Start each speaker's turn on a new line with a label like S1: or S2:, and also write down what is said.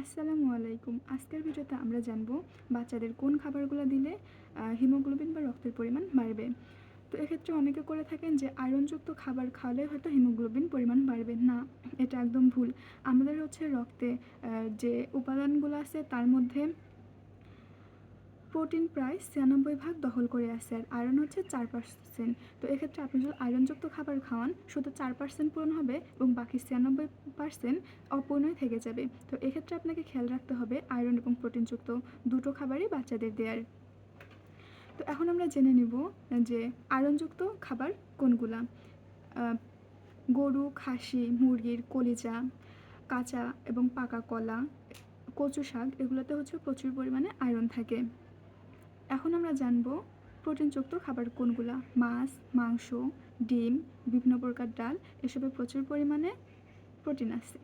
S1: আসসালামু আলাইকুম। আজকের ভিডিওতে আমরা জানব বাচ্চাদের কোন খাবারগুলো দিলে হিমোগ্লোবিন বা রক্তের পরিমাণ বাড়বে। তো এক্ষেত্রে অনেকে করে থাকেন যে আয়রনযুক্ত খাবার খাওয়ালে হয়তো হিমোগ্লোবিন পরিমাণ বাড়বে। না, এটা একদম ভুল। আমাদের হচ্ছে রক্তে যে উপাদানগুলো আছে তার মধ্যে প্রোটিন প্রায় ছিয়ানব্বই ভাগ দখল করে আছে আর আয়রন হচ্ছে চার পার্সেন্ট তো এক্ষেত্রে আপনি যদি আয়রনযুক্ত খাবার খাওয়ান, শুধু চার পার্সেন্ট পূরণ হবে এবং বাকি ছিয়ানব্বই পার্সেন্ট অপূর্ণই থেকে যাবে। তো এক্ষেত্রে আপনাকে খেয়াল রাখতে হবে আয়রন এবং প্রোটিনযুক্ত দুটো খাবারই বাচ্চাদের দেওয়ার তো এখন আমরা জেনে নিব যে আয়রনযুক্ত খাবার কোনগুলা। গরু, খাসি, মুরগির কলিজা, কাঁচা এবং পাকা কলা, কচু শাক, এগুলোতে হচ্ছে প্রচুর পরিমাণে আয়রন থাকে। এখন আমরা জানব প্রোটিনযুক্ত খাবার কোনগুলা? মাছ, মাংস, ডিম, বিভিন্ন প্রকার ডাল, এসবে প্রচুর পরিমাণে প্রোটিন আছে।